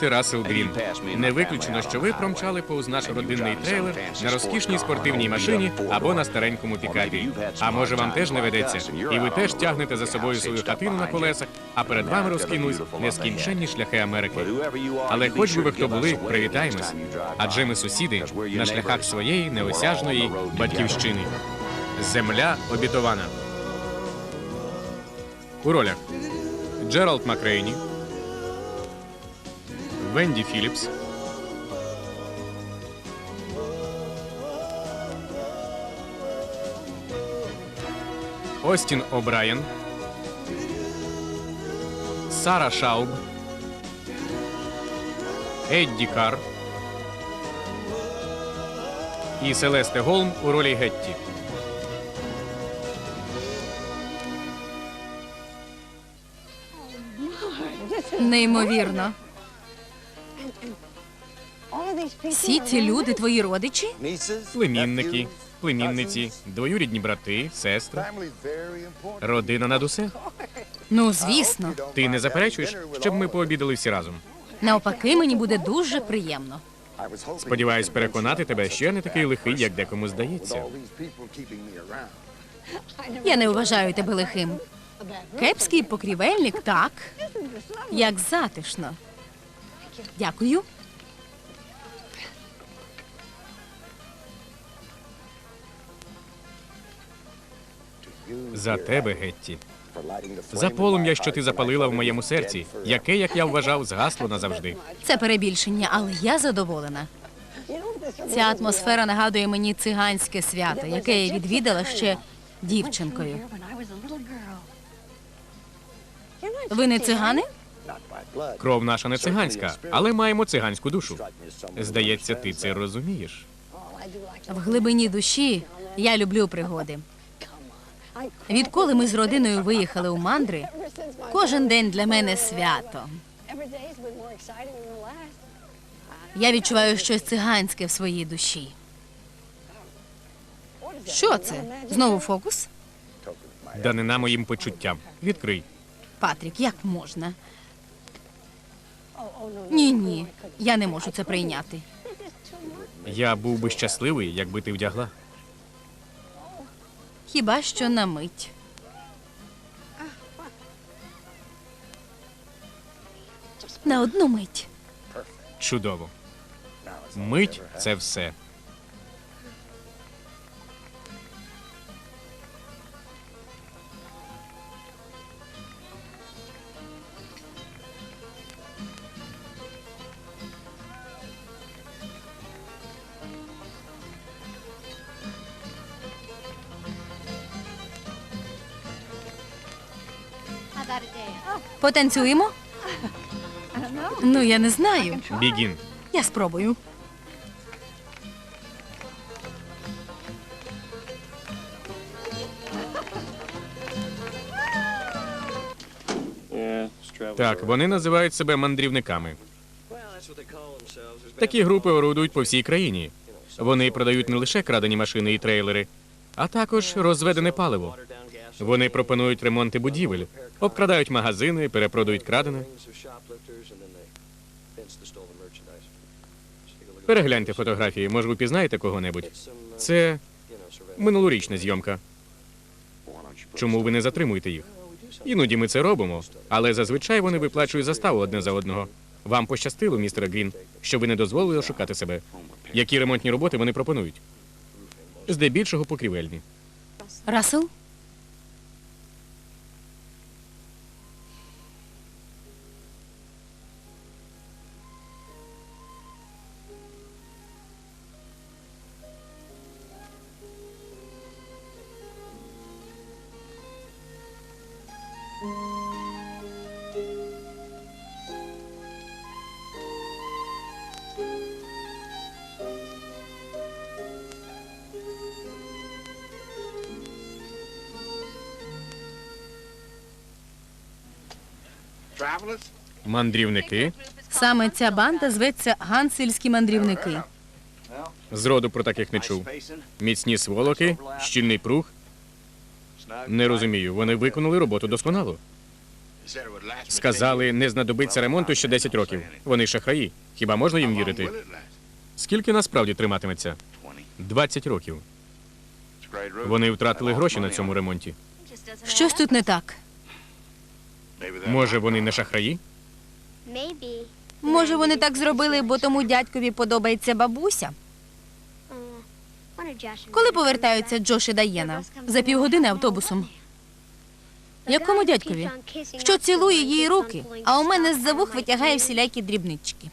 Рассел Грін. Не виключено, що ви промчали повз наш родинний трейлер на розкішній спортивній машині або на старенькому пікапі. А може вам теж не ведеться, і ви теж тягнете за собою свою хатину на колесах, а перед вами розкинулись нескінченні шляхи Америки. Але хоч би ви хто були, привітаємось. Адже ми сусіди на шляхах своєї неосяжної батьківщини. Земля обітована. У ролях Джеральд Макрейні, Венді Філіпс, Остін О'Брайен, Сара Шауб, Едді Кар і Селесте Голм у ролі Гетті. Неймовірно. Всі ці люди твої родичі? Племінники, племінниці, двоюрідні брати, сестри. Родина над усе. Ну, звісно. Ти не заперечуєш, щоб ми пообідали всі разом. Навпаки, мені буде дуже приємно. Сподіваюсь переконати тебе, що я не такий лихий, як декому здається. Я не вважаю тебе лихим. Кепський покрівельник, так. Як затишно. Дякую. За тебе, Гетті. За полум'я, що ти запалила в моєму серці, яке, як я вважав, згасло назавжди. Це перебільшення, але я задоволена. Ця атмосфера нагадує мені циганське свято, яке я відвідала ще дівчинкою. Ви не цигани? Кров наша не циганська, але маємо циганську душу. Здається, ти це розумієш. В глибині душі я люблю пригоди. Відколи ми з родиною виїхали у мандри, кожен день для мене свято. Я відчуваю щось циганське в своїй душі. Що це? Знову фокус? Данина моїм почуттям. Відкрий. Патрік, як можна? Ні, ні, я не можу це прийняти. Я був би щасливий, якби ти вдягла. Хіба що на мить. На одну мить. Чудово. Мить це все. Потанцюємо? Ну, я не знаю. Бігін. Я спробую. Так, вони називають себе мандрівниками. Такі групи орудують по всій країні. Вони продають не лише крадені машини і трейлери, а також розведене паливо. Вони пропонують ремонти будівель, обкрадають магазини, перепродають крадене. Перегляньте фотографії, може, ви пізнаєте кого-небудь. Це минулорічна зйомка. Чому ви не затримуєте їх? Іноді ми це робимо, але зазвичай вони виплачують заставу одне за одного. Вам пощастило, містере Грін, що ви не дозволили ошукати себе. Які ремонтні роботи вони пропонують? Здебільшого покрівельні. Расел? Мандрівники Саме ця банда зветься Гансельські мандрівники. зроду про таких не чув. Міцні сволоки, щільний прух. Не розумію, вони виконали роботу досконало. Сказали, не знадобиться ремонту ще 10 років. Вони шахраї. Хіба можна їм вірити? Скільки насправді триматиметься? 20 років. Вони втратили гроші на цьому ремонті. Щось тут не так. Може, вони не шахраї? Може, вони так зробили, бо тому дядькові подобається бабуся. Коли повертаються Джош і Даєна? За півгодини автобусом. Якому дядькові? Що цілує її руки, а у мене з-за вух витягає всілякі дрібнички.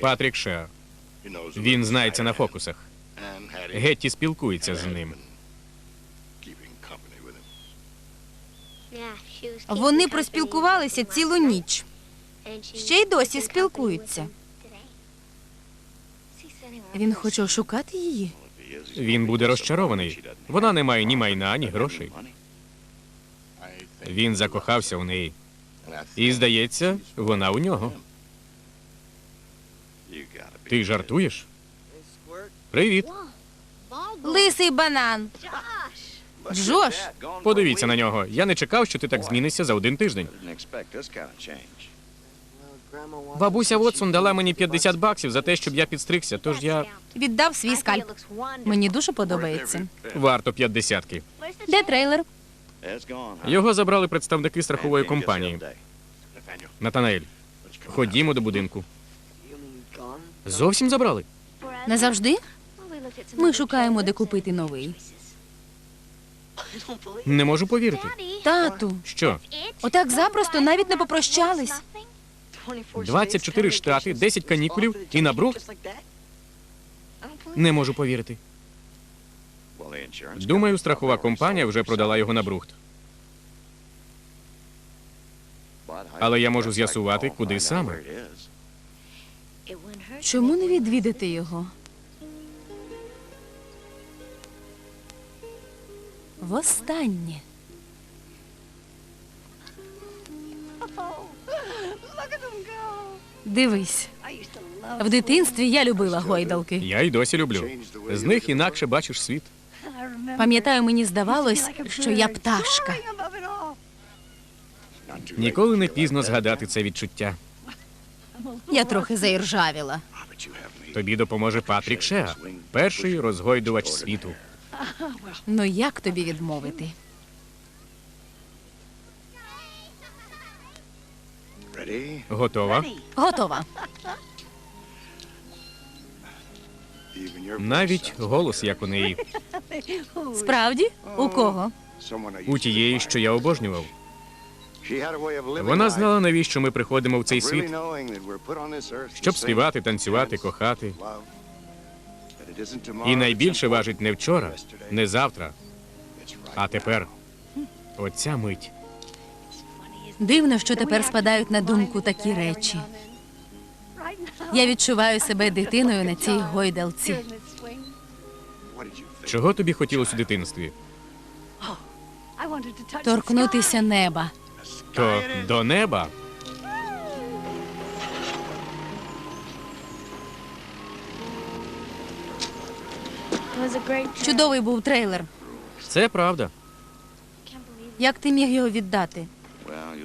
Патрік Шеа. Він знається на фокусах. Гетті спілкується з ним. Вони проспілкувалися цілу ніч. Ще й досі спілкуються. Він хоче ошукати її. Він буде розчарований. Вона не має ні майна, ні грошей. Він закохався в неї. І, здається, вона у нього. Ти жартуєш? Привіт. Лисий банан. Джош, Подивіться на нього. Я не чекав, що ти так змінишся за один тиждень. Бабуся Вотсон дала мені 50 баксів за те, щоб я підстригся, тож я віддав свій скальп. Мені дуже подобається. варто п'ятдесятки. Де трейлер? Його забрали представники страхової компанії. Натанаель, ходімо до будинку. Зовсім забрали? Назавжди? Ми шукаємо, де купити новий. Не можу повірити. Тату, Що? отак запросто навіть не попрощались. 24 штати, 10 канікулів і на брухт? Не можу повірити. Думаю, страхова компанія вже продала його на брухт. Але я можу з'ясувати, куди саме. Чому не відвідати його? Востаннє. Дивись, в дитинстві я любила гойдалки. Я й досі люблю. З них інакше бачиш світ. Пам'ятаю, мені здавалось, що я пташка. Ніколи не пізно згадати це відчуття. Я трохи заіржавіла. Тобі допоможе Патрік Шеа, перший розгойдувач світу. Ну як тобі відмовити? Готова? Готова. Навіть голос, як у неї, Справді? У кого? у тієї, що я обожнював. Вона знала, навіщо ми приходимо в цей світ, щоб співати, танцювати, кохати. І найбільше важить не вчора, не завтра, а тепер. Оця мить. Дивно, що тепер спадають на думку такі речі. Я відчуваю себе дитиною на цій гойдалці. Чого тобі хотілося у дитинстві? Торкнутися неба. То до неба. Чудовий був трейлер. Це правда. Як ти міг його віддати?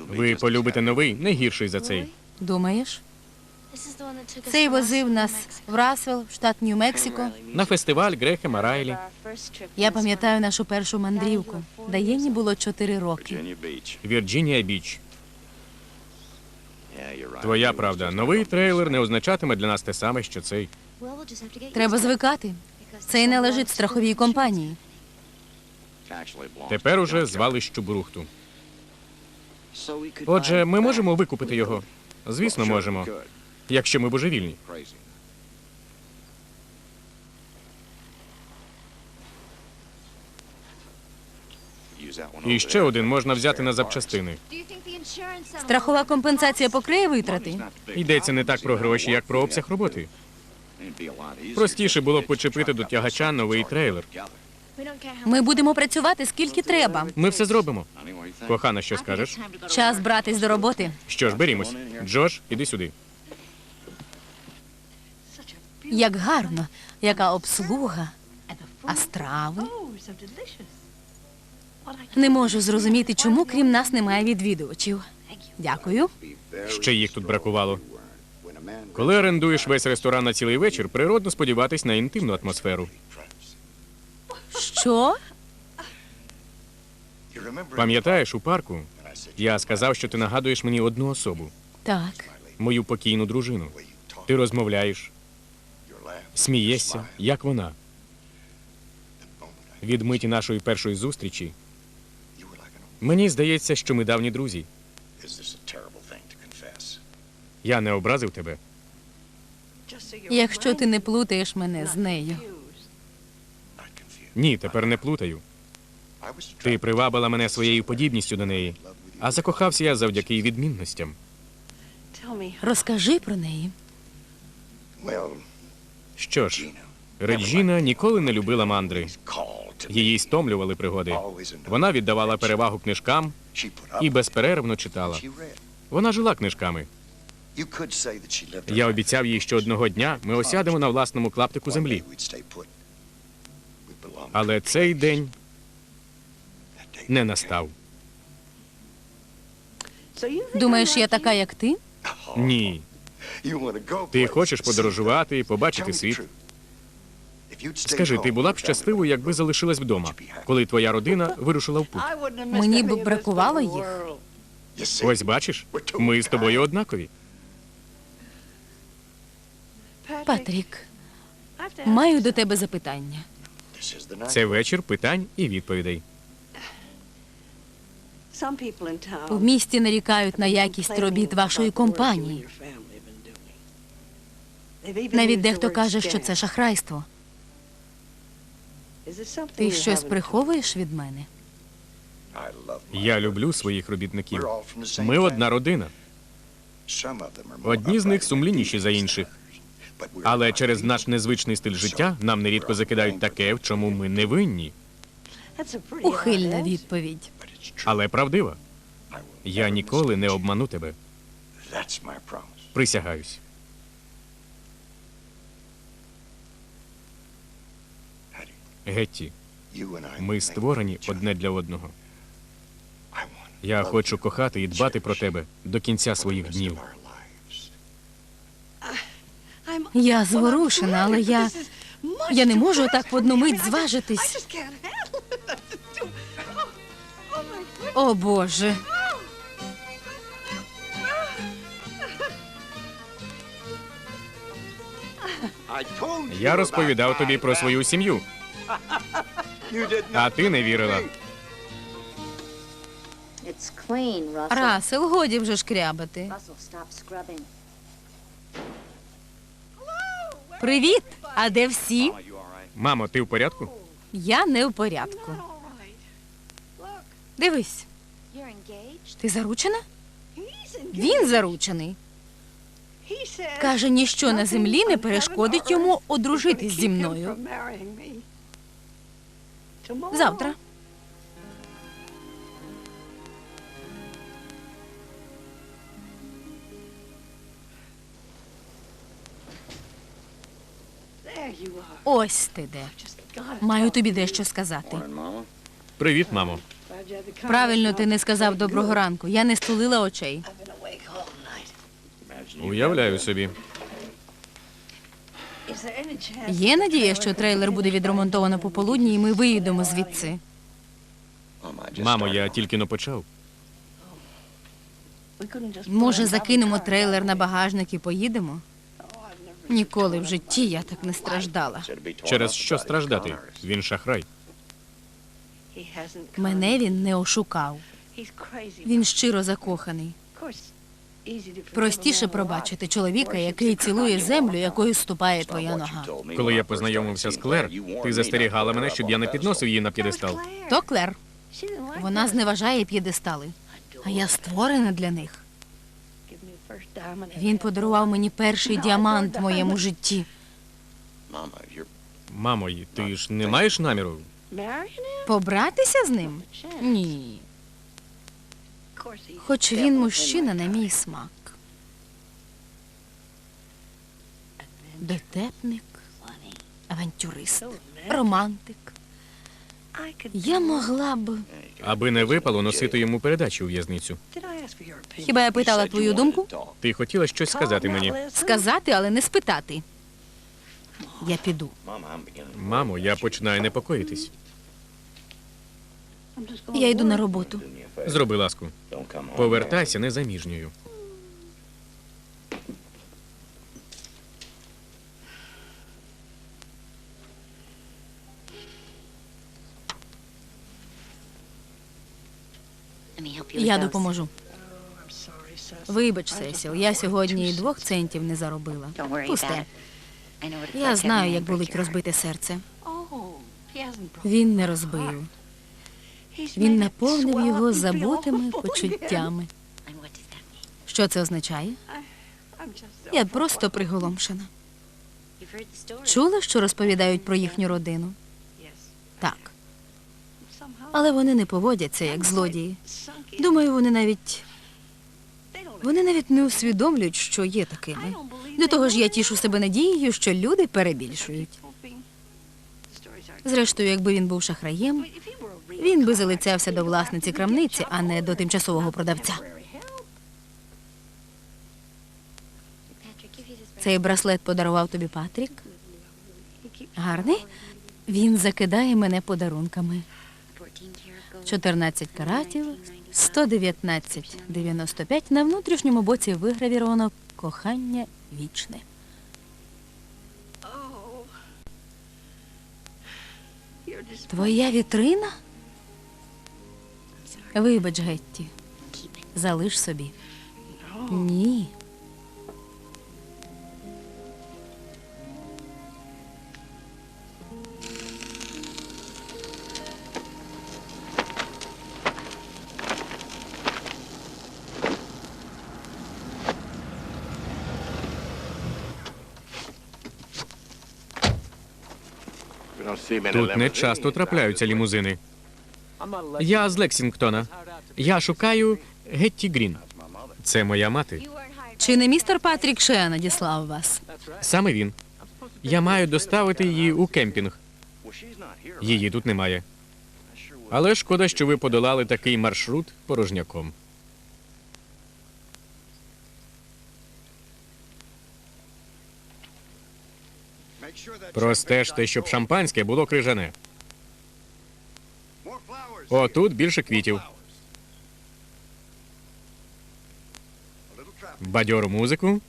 Ви полюбите новий, не гірший за цей. Думаєш? Цей возив нас в Расвел, штат Нью-Мексико. На фестиваль Грехема Марайлі. Я пам'ятаю нашу першу мандрівку. Даєні було чотири роки. Вірджинія Біч. Твоя правда. Новий трейлер не означатиме для нас те саме, що цей. Треба звикати. Цей належить страховій компанії. Тепер уже звалищу Брухту. Отже, ми можемо викупити його. Звісно, можемо. Якщо ми божевільні. І ще один можна взяти на запчастини. Страхова компенсація покриє витрати. Йдеться не так про гроші, як про обсяг роботи. Простіше було б почепити до тягача новий трейлер. Ми будемо працювати скільки треба. Ми все зробимо. Кохана, що скажеш? Час братись до роботи. Що ж, берімось. Джош, іди сюди. Як гарно, яка обслуга, а страви. Не можу зрозуміти, чому крім нас немає відвідувачів. Дякую. Ще їх тут бракувало. Коли орендуєш весь ресторан на цілий вечір, природно сподіватись на інтимну атмосферу. Що? Пам'ятаєш, у парку я сказав, що ти нагадуєш мені одну особу, Так. мою покійну дружину. Ти розмовляєш, смієшся, як вона. Від миті нашої першої зустрічі мені здається, що ми давні друзі. Я не образив тебе. Якщо ти не плутаєш мене з нею. Ні, тепер не плутаю. Ти привабила мене своєю подібністю до неї, а закохався я завдяки відмінностям. Розкажи про неї. Що ж, Реджіна ніколи не любила мандри. Її стомлювали пригоди. Вона віддавала перевагу книжкам і безперервно читала. Вона жила книжками. Я обіцяв їй, що одного дня ми осядемо на власному клаптику землі. Але цей день не настав. Думаєш, я така, як ти? Ні. Ти хочеш подорожувати і побачити світ. Скажи, ти була б щасливою, якби залишилась вдома, коли твоя родина вирушила в путь. Мені б бракувало їх. Ось бачиш, ми з тобою однакові. Патрік, маю до тебе запитання. Це вечір питань і відповідей. У місті нарікають на якість робіт вашої компанії. Навіть дехто каже, що це шахрайство. Ти щось приховуєш від мене? Я люблю своїх робітників. Ми одна родина. Одні з них сумлінніші за інших. Але через наш незвичний стиль життя нам нерідко закидають таке, в чому ми не винні. Ухильна відповідь. Але правдива. Я ніколи не обману тебе. Присягаюсь. Гетті, ми створені одне для одного. Я хочу кохати і дбати про тебе до кінця своїх днів. Я зворушена, але я. Я не можу так в одну мить зважитись. О Боже. Я розповідав тобі про свою сім'ю, а ти не вірила. Расел, годі вже шкрябати. Привіт! А де всі? Мамо, ти в порядку? Я не в порядку. Дивись, ти заручена? Він заручений. Каже, ніщо на землі не перешкодить йому одружитись зі мною. Завтра. Ось ти де. Маю тобі дещо сказати. Привіт, мамо. Правильно ти не сказав доброго ранку. Я не стулила очей. Уявляю собі. Є надія, що трейлер буде відремонтовано пополудні, і ми виїдемо звідси. Мамо, я тільки но почав. Може, закинемо трейлер на багажник і поїдемо? Ніколи в житті я так не страждала. Через що страждати? Він шахрай. Мене він не ошукав. Він щиро закоханий. Простіше пробачити чоловіка, який цілує землю, якою ступає твоя нога. Коли я познайомився з Клер, ти застерігала мене, щоб я не підносив її на п'єдестал. То Клер. Вона зневажає п'єдестали, а я створена для них. Він подарував мені перший діамант в моєму житті. Мамо, ти ж не маєш наміру? Побратися з ним? Ні. Хоч він мужчина на мій смак. Дотепник, авантюрист, романтик. Я могла б. Аби не випало носити йому передачі у в'язницю. Хіба я питала твою думку? Ти хотіла щось сказати мені. Сказати, але не спитати. Я піду. Мамо, я починаю непокоїтись. Я йду на роботу. Зроби ласку. Повертайся незаміжньою. Я допоможу. Вибач, Сесіл, я сьогодні і двох центів не заробила. Пусте. Я знаю, як болить розбите серце. Він не розбив. Він наповнив його забутими почуттями. Що це означає? Я просто приголомшена. Чула, що розповідають про їхню родину? Так. Але вони не поводяться як злодії. Думаю, вони навіть вони навіть не усвідомлюють, що є такими. До того ж, я тішу себе надією, що люди перебільшують. Зрештою, якби він був шахраєм, він би залицявся до власниці крамниці, а не до тимчасового продавця. Цей браслет подарував тобі Патрік. Гарний. Він закидає мене подарунками. 14 каратів, 119,95 на внутрішньому боці вигравіровано кохання вічне. Твоя вітрина? Вибач, Гетті. Залиш собі. Ні. Тут не часто трапляються лімузини. Я з Лексінгтона. Я шукаю Гетті Грін. Це моя мати. Чи не містер Патрік Шеа надіслав вас? Саме він. Я маю доставити її у кемпінг. Її тут немає. Але шкода, що ви подолали такий маршрут порожняком. Простежте, щоб шампанське було крижане. Отут більше квітів. Бадьору музику.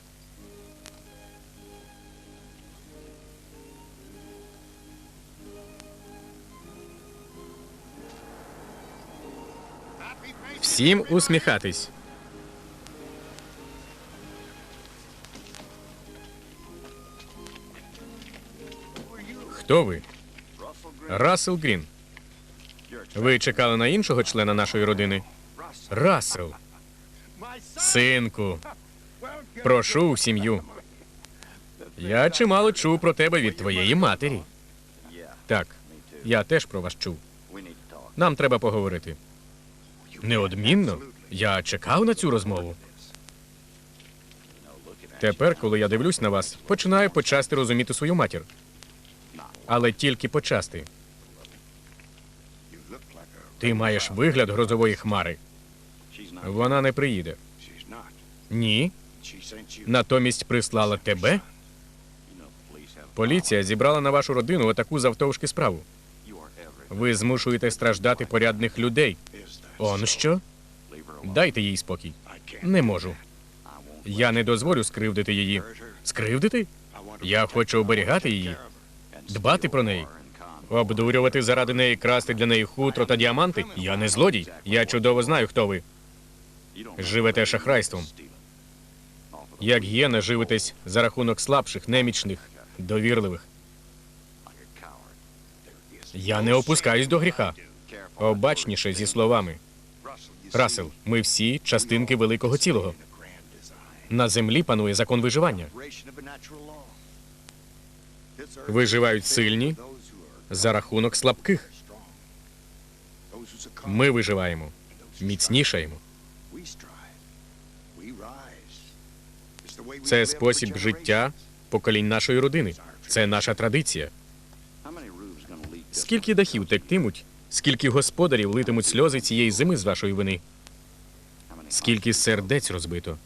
Всім усміхатись. Хто ви? Рассел Грін. Ви чекали на іншого члена нашої родини? Рассел. Синку. Прошу в сім'ю. Я чимало чув про тебе від твоєї матері. Так, я теж про вас чув. Нам треба поговорити. Неодмінно. Я чекав на цю розмову. Тепер, коли я дивлюсь на вас, починаю почасти розуміти свою матір. Але тільки почасти. Ти маєш вигляд грозової хмари. Вона не приїде. Ні. Натомість прислала тебе. Поліція зібрала на вашу родину отаку завтовшки справу. Ви змушуєте страждати порядних людей. Он що? Дайте їй спокій. Не можу. Я не дозволю скривдити її. Скривдити? Я хочу оберігати її, дбати про неї. Обдурювати заради неї, красти для неї хутро та діаманти. Я не злодій. Я чудово знаю, хто ви. Живете шахрайством. Як гієна живетесь за рахунок слабших, немічних, довірливих. Я не опускаюсь до гріха. Обачніше зі словами. Расел, ми всі частинки великого цілого. На землі панує закон виживання. Виживають сильні за рахунок слабких. Ми виживаємо, міцнішаємо. Це спосіб життя поколінь нашої родини. Це наша традиція. Скільки дахів тектимуть Скільки господарів литимуть сльози цієї зими з вашої вини? Скільки сердець розбито?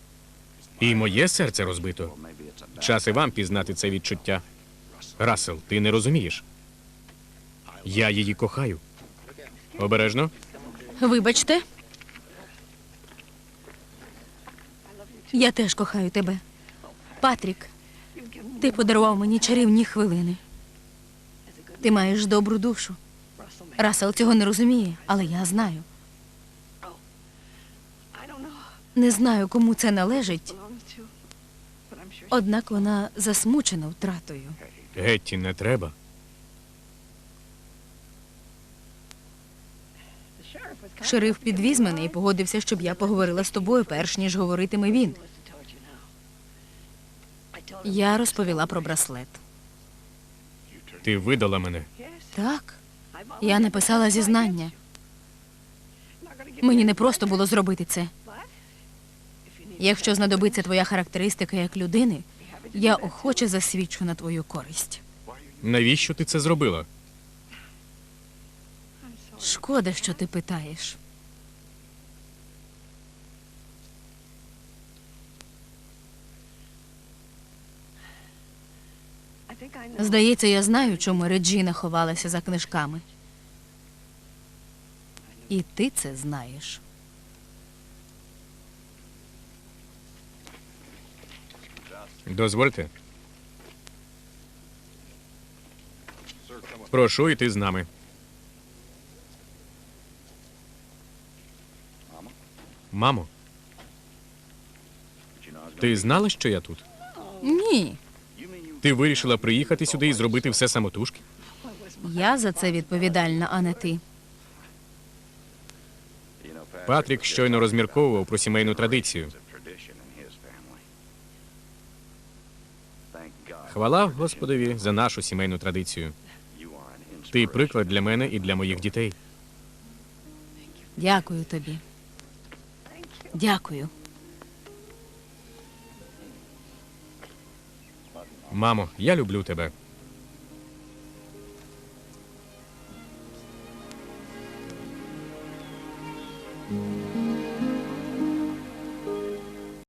І моє серце розбито. Час і вам пізнати це відчуття. Рассел, ти не розумієш. Я її кохаю. Обережно. Вибачте. Я теж кохаю тебе. Патрік, ти подарував мені чарівні хвилини. Ти маєш добру душу. Расел цього не розуміє, але я знаю. Не знаю, кому це належить, однак вона засмучена втратою. Гетті, не треба. Шериф підвіз мене і погодився, щоб я поговорила з тобою, перш ніж говоритиме він. Я розповіла про браслет. Ти видала мене. Так, я написала зізнання. Мені не просто було зробити це. Якщо знадобиться твоя характеристика як людини, я охоче засвідчу на твою користь. Навіщо ти це зробила? Шкода, що ти питаєш. Здається, я знаю, чому Реджіна ховалася за книжками. І ти це знаєш. Дозвольте. Прошу йти з нами. Мамо. Ти знала, що я тут? Ні, Ти вирішила приїхати сюди і зробити все самотужки? я за це відповідальна, а не ти. Патрік щойно розмірковував про сімейну традицію. Хвала Господові за нашу сімейну традицію. Ти приклад для мене і для моїх дітей. Дякую тобі. Дякую. Мамо, я люблю тебе.